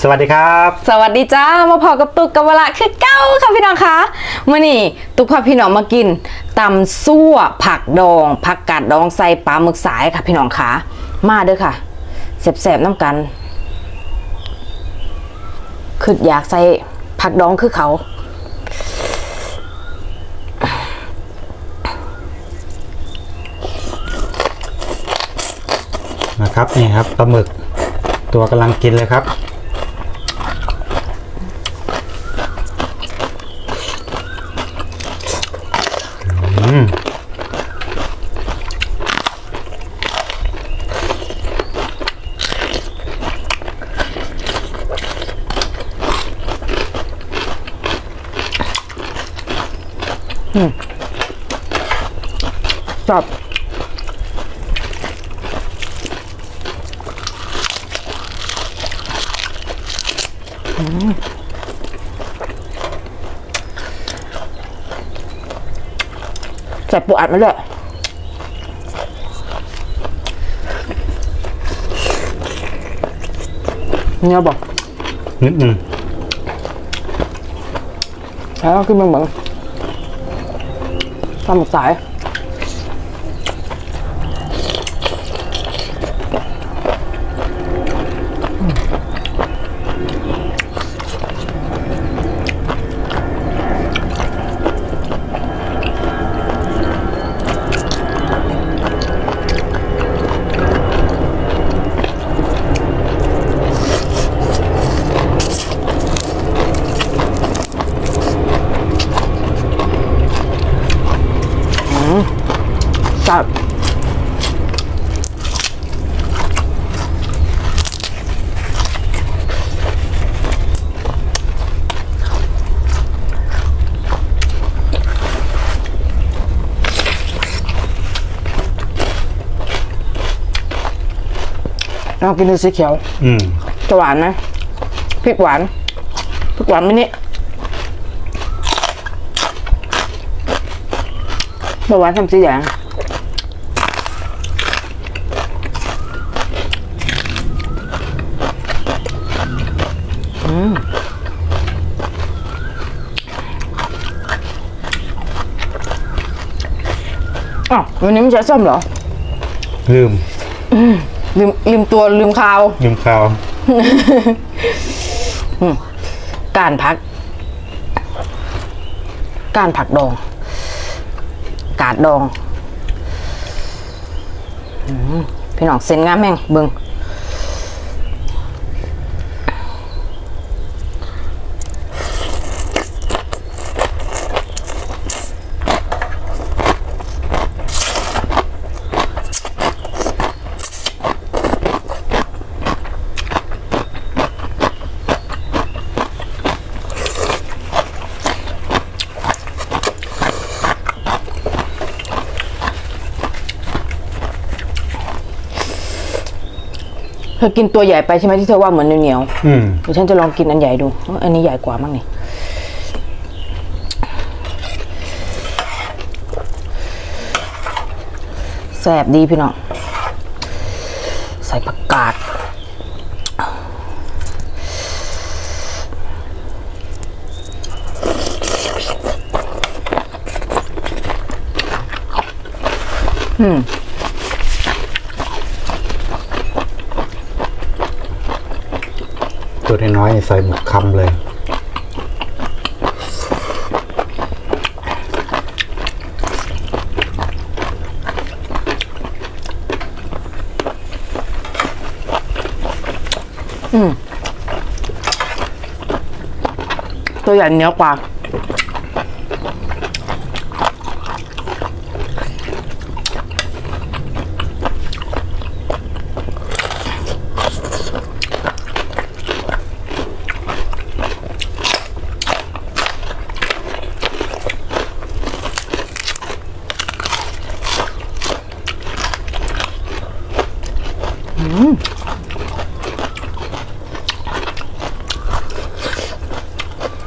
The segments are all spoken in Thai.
สวัสดีครับ สวัสดีจ้ามาพอกับตุกกับเวลาคือเก้าค่ะพี่น้องคะมื่อนี้ตุกพาพี่น้องมากินตำซั่วผักดองผักกาดดองใส่ปลาหมึกสายค่ะพี่น้องคะมาเด้อค่ะแสบๆน้ำกันคืออยากใส่ผักดองคือเขานะครับนี่ครับปลาหมึกตัวกำลังกินเลยครับ อืมชอบ ใส่ปูอัดมาเลยเนี่ยบอกนิดหนึ่งแล้วขึ้นมาเหมือนตำหมึกสาย ลองกินดูสีเขียว อืมจะหวานไหมพริกหวานพริกหวานไหมนี่เบาหวานทำสีแดงอืมอ้าววันนี้ไม่ใช้ส้มเหรอ ลืม ลืมลืมตัวลืมคาว ลืมข้าวการพัก การผักดอง กาดดองอืมพี่น้องเส้นงามแม่งเบิง เธอกินตัวใหญ่ไปใช่ไหมที่เธอว่าเหมือนเหนียวอืมๆเดี๋ยวฉันจะลองกินอันใหญ่ดูว่าอันนี้ใหญ่กว่ามั้งนี่แซ่บดีพี่น้องใส่ผักกาด ตัวน้อยๆใส่หมดคำเลยตัวใหญ่เหนียวกว่า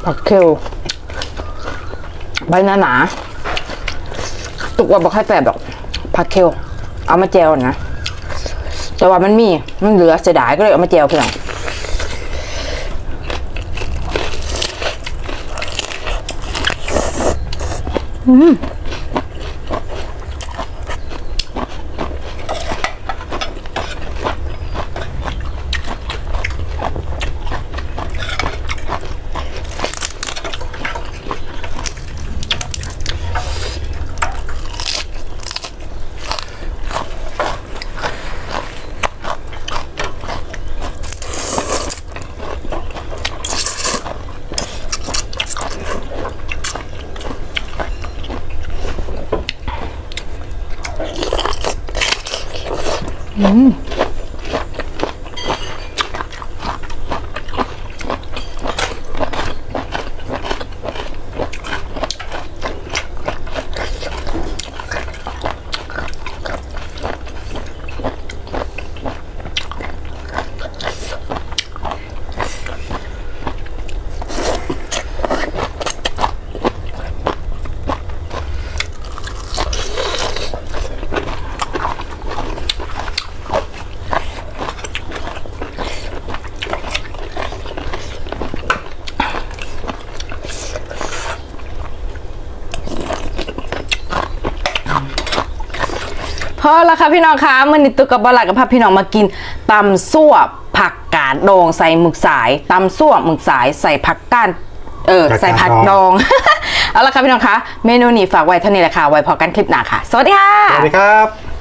ผักเคลใบหนาหนาตุกว่าบอกให้แปบดอกผักเคลเอามาแจวนะ แต่ว่ามันมี มันเหลือเสียดายก็เลยเอามาแจวพี่น้องอืม อืม พอแล้วค่ะพี่น้องคะมันนี่ตุกกับบหลักกับพาพี่น้องมากินตำซั่วผักกาดดองใส่หมึกสายตำซั่วหมึกสายใส่ผักก้านเออผักกาดใส่ผักดองดอง เอาละค่ะพี่น้องคะเมนูนี้ฝากไว้เท่านี้แหละค่ะไว้พอกันคลิปหน้าค่ะ สวัสดีค่ะ สวัสดีครับ